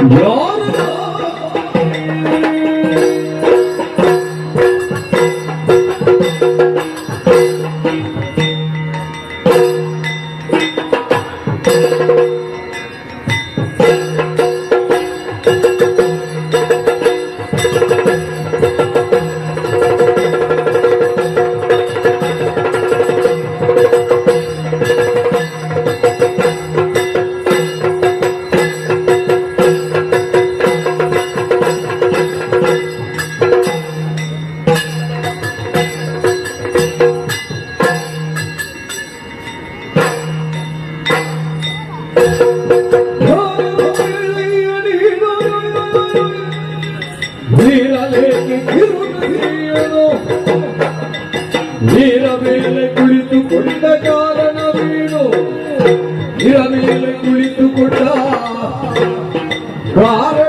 You're ನೀರ ಮೇಲೆ ಕುಳಿತುಕೊಂಡ ಕಾರಣವೇನು ನೀರ ಮೇಲೆ ಕುಳಿತುಕೊಂಡ ಕಾರಣ